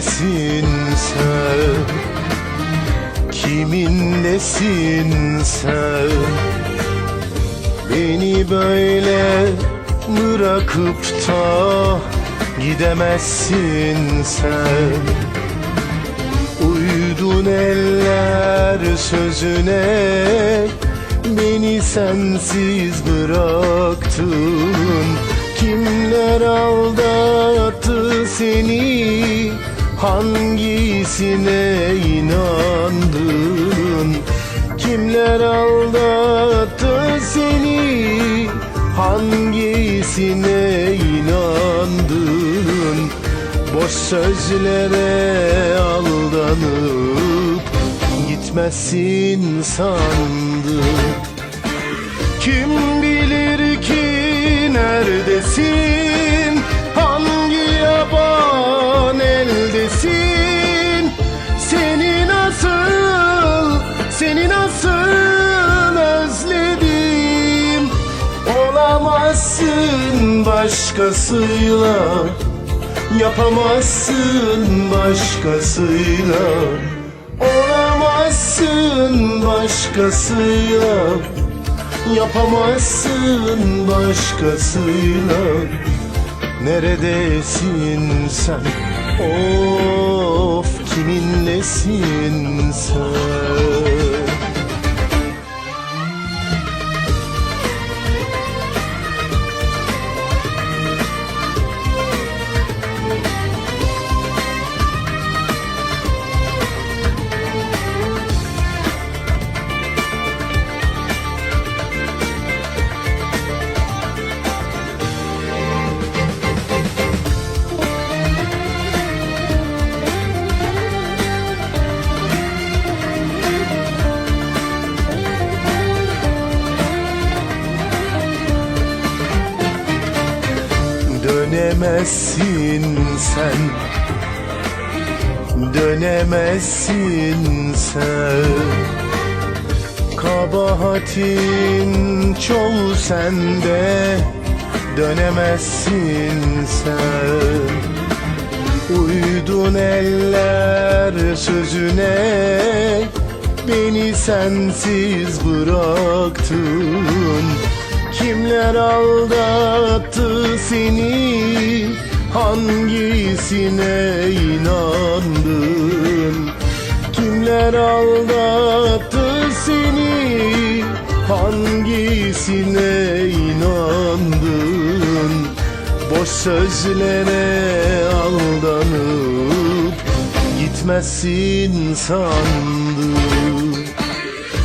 nesin sen? Kimin nesin sen? Beni böyle bırakıp da gidemezsin sen Uydun eller sözüne Beni sensiz bıraktın Kimler aldattı seni Hangisine inandın? Kimler aldattı seni? Hangisine inandın? Boş sözlere aldanıp Gitmezsin sandım Kim bilir ki neredesin nasıl özledim. Olamazsın başkasıyla. Yapamazsın başkasıyla. Olamazsın başkasıyla. Yapamazsın başkasıyla. Neredesin sen? Of kiminlesin Dönemezsin sen. Dönemezsin sen. Kabahatin çoğu sende. Dönemezsin sen. Uydun eller sözüne. Beni sensiz bıraktın. Kimler aldattı seni Hangisine inandın? Kimler aldattı seni? Hangisine inandın? Boş sözlere aldanıp Gitmezsin sandım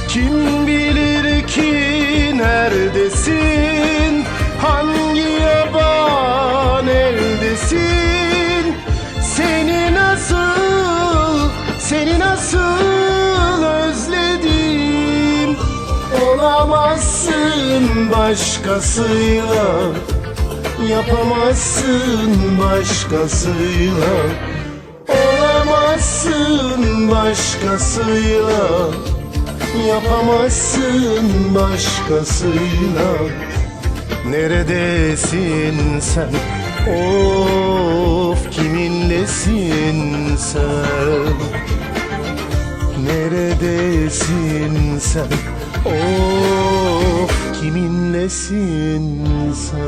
Kim bilir ki neredesin Olamazsın başkasıyla Yapamazsın başkasıyla Olamazsın başkasıyla Yapamazsın başkasıyla Neredesin sen? Of kiminlesin sen? Neredesin sen? Of kiminlesin sen?